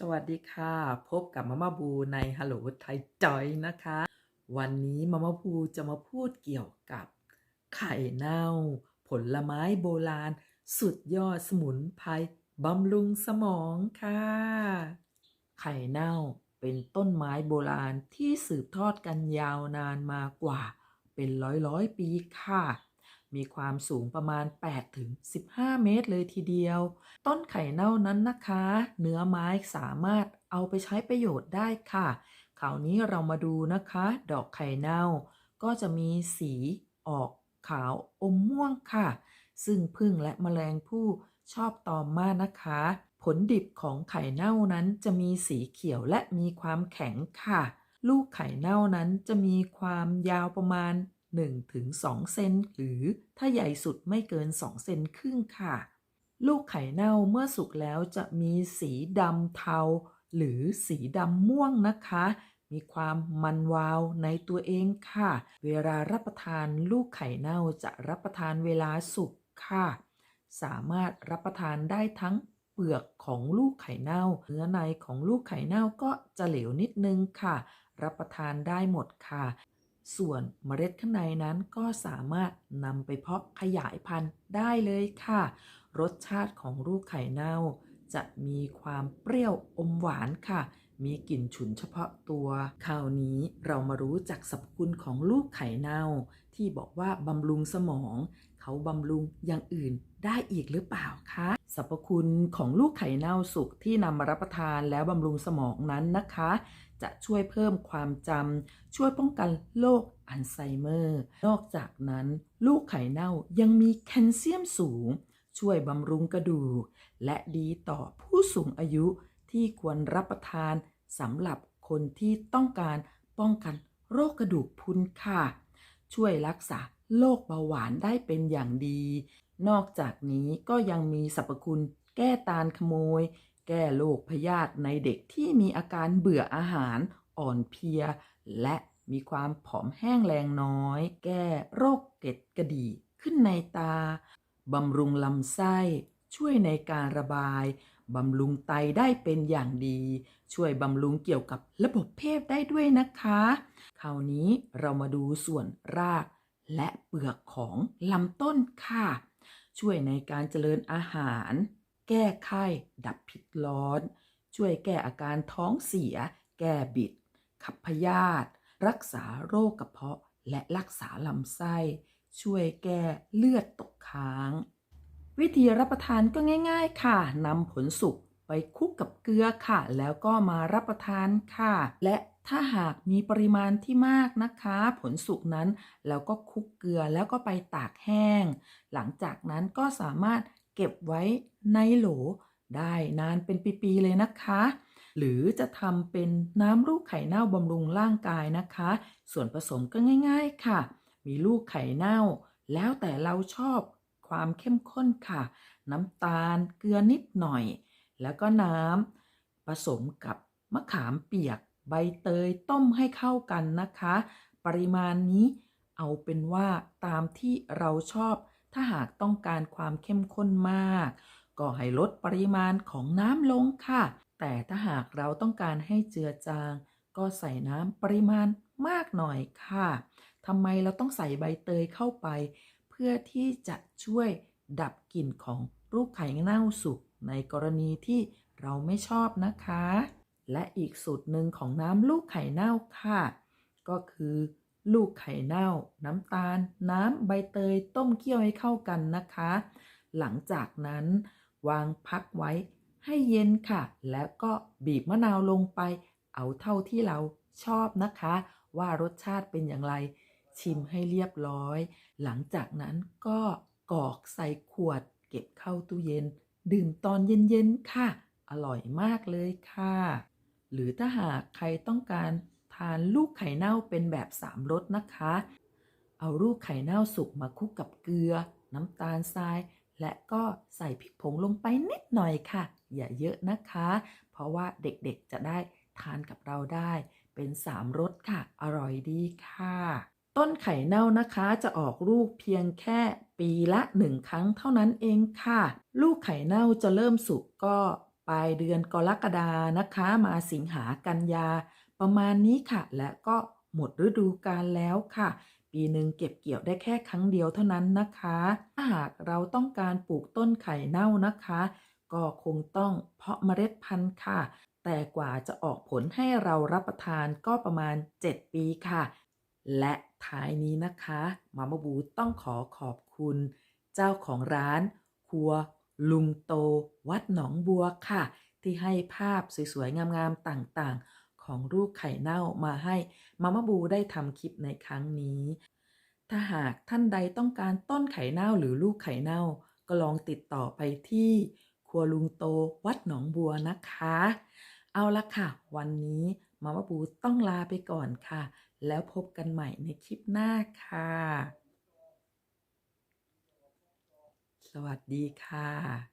สวัสดีค่ะ พบกับมาม่าบูในฮัลโหลไทยจอยนะคะ วันนี้มาม่าบูจะมาพูดเกี่ยวกับไข่เน่า ผลไม้โบราณ สุดยอดสมุนไพรบำรุงสมองค่ะ ไข่เน่าเป็นต้นไม้โบราณที่สืบทอดกันยาวนานมากว่า เป็นร้อยร้อยปีค่ะ มีความสูงประมาณ 8 ถึง 15 เมตรเลยทีเดียว ต้นไข่เน่านั้นนะคะ เนื้อไม้สามารถเอาไปใช้ประโยชน์ได้ค่ะคราวนี้เรามาดูนะคะ ดอกไข่เน่า ก็จะมีสีออกขาวอมม่วงค่ะ ซึ่งพึ่งและแมลงผู้ชอบตอมมากนะคะ ผลดิบของไข่เน่านั้นจะมีสีเขียวและมีความแข็งค่ะ ลูกไข่เน่านั้นจะมีความยาวประมาณ 1-2เซนหรือถ้าใหญ่สุดไม่เกิน 2 เซนครึ่งค่ะ ลูกไข่เน่าเมื่อสุกแล้วจะมีสีดำเทา หรือสีดำม่วงนะคะ มีความมันวาวในตัวเองค่ะ เวลารับประทานลูกไข่เน่าจะรับประทานเวลาสุกค่ะ สามารถรับประทานได้ทั้งเปลือกของลูกไข่เน่า เนื้อในของลูกไข่เน่าก็จะเหลวนิดนึงค่ะ รับประทานได้หมดค่ะ ส่วนเมล็ดข้างในนั้นก็สามารถนำไปเพาะขยายพันธุ์ได้เลยค่ะ รสชาติของลูกไข่เน่า จะมีความเปรี้ยวอมหวานค่ะ มีกลิ่นฉุนเฉพาะตัว คราวนี้เรามารู้จักสรรพคุณของลูกไข่เน่า ที่บอกว่าบำรุงสมอง เขาบำรุงอย่างอื่นได้อีกหรือเปล่าคะ สรรพคุณของลูกไข่เน่าสุกที่นำมารับประทานแล้วบำรุงสมองนั้นนะคะ จะช่วยเพิ่มความจำช่วยป้องกันโรคอัลไซเมอร์ นอกจากนั้นลูกไข่เน่ายังมีแคลเซียมสูง ช่วยบำรุงกระดูก และดีต่อผู้สูงอายุที่ควรรับประทานสำหรับคนที่ต้องการป้องกันโรคกระดูกพุนค่ะ ช่วยรักษาโรคเบาหวานได้เป็นอย่างดี นอกจากนี้ก็ยังมีสรรพคุณแก้ตาลขโมย แก้โรคพยาธิในเด็กที่มีอาการเบื่ออาหารอ่อนเพลีย และมีความผอมแห้งแรงน้อย แก้โรคเกล็ดกระดีขึ้นในตา บำรุงลำไส้ ช่วยในการระบาย บำรุงไตได้เป็นอย่างดี ช่วยบำรุงเกี่ยวกับระบบเพศได้ด้วยนะคะ คราวนี้เรามาดูส่วนรากและเปลือกของลำต้นค่ะ ช่วยในการเจริญอาหาร แก้ไข้ดับพิษร้อน ช่วยแก้อาการท้องเสีย แก้บิด ขับพยาธิรักษาโรคกระเพาะและรักษาลำไส้ ช่วยแก้เลือดตกค้าง วิธีรับประทานก็ง่าย ๆ ค่ะนำผลสุก ไปคลุกกับเกลือค่ะ แล้วก็มารับประทานค่ะ และถ้าหากมีปริมาณที่มากนะคะ ผลสุกนั้นเราก็คลุกเกลือแล้วก็ไปตากแห้ง หลังจากนั้นก็สามารถเก็บไว้ในโหลได้นานเป็นปีๆเลยนะคะ หรือจะทำเป็นน้ำลูกไข่เน่าบำรุงร่างกายนะคะ ส่วนผสมก็ง่าย ๆค่ะ มีลูกไข่เน่า แล้วแต่เราชอบความเข้มข้นค่ะ น้ำตาลเกลือนิดหน่อย แล้วก็น้ำผสมกับมะขามเปียกใบเตยต้มให้เข้ากันนะคะ ปริมาณนี้เอาเป็นว่าตามที่เราชอบ ถ้าหากต้องการความเข้มข้นมาก ก็ให้ลดปริมาณของน้ำลงค่ะ แต่ถ้าหากเราต้องการให้เจือจาง ก็ใส่น้ำปริมาณมากหน่อยค่ะทำไมเราต้องใส่ใบเตยเข้าไป เพื่อที่จะช่วยดับกลิ่นของลูกไข่เน่าสุก ในกรณีที่เราไม่ชอบนะคะ และอีกสูตรหนึ่งของน้ำลูกไข่เน่าค่ะ ก็คือ ลูกไข่เน่า น้ำตาล น้ำใบเตยต้มเคี่ยวให้เข้ากันนะคะ หลังจากนั้น วางพักไว้ให้เย็นค่ะ แล้วก็บีบมะนาวลงไป เอาเท่าที่เราชอบนะคะ ว่ารสชาติเป็นอย่างไร ชิมให้เรียบร้อย หลังจากนั้นก็กอกใส่ขวด เก็บเข้าตู้เย็น ดื่มตอนเย็นๆ ค่ะ อร่อยมากเลยค่ะ หรือถ้าหากใครต้องการทานลูกไข่เน่าเป็นแบบสามรสนะคะ เอาลูกไข่เน่าสุกมาคลุกกับเกลือ น้ำตาลทราย และก็ใส่พริกผงลงไปนิดหน่อยค่ะ อย่าเยอะนะคะ เพราะว่าเด็กๆจะได้ทานกับเราได้ เป็นสามรสค่ะ อร่อยดีค่ะ ต้นไข่เน่านะคะจะออกลูกเพียงแค่ปีละหนึ่งครั้งเท่านั้นเองค่ะ ลูกไข่เน่าจะเริ่มสุกก็ปลายเดือนกรกฎานะคะ มาสิงหากันยา ประมาณนี้ค่ะ และก็หมดฤดูกาลแล้วค่ะ ปีหนึ่งเก็บเกี่ยวได้แค่ครั้งเดียวเท่านั้นนะคะ ถ้าหากเราต้องการปลูกต้นไข่เน่านะคะ ก็คงต้องเพาะเมล็ดพันธุ์ค่ะ แต่กว่าจะออกผลให้เรารับประทานก็ประมาณ 7 ปีค่ะ และท้ายนี้นะคะมามาบูต้องขอขอบคุณ เจ้าของร้าน ครัว ลุงโต วัดหนองบัวค่ะ ที่ให้ภาพสวยๆ งามๆ ต่างๆ ของลูกไข่เน่ามาให้มามาบูได้ทำคลิปในครั้งนี้ ถ้าหากท่านใดต้องการต้นไข่เน่าหรือลูกไข่เน่า ก็ลองติดต่อไปที่ ครัวลุงโต วัดหนองบัวนะคะ เอาละค่ะ วันนี้มามาบูต้องลาไปก่อนค่ะ แล้วพบกันใหม่ในคลิปหน้าค่ะ สวัสดีค่ะ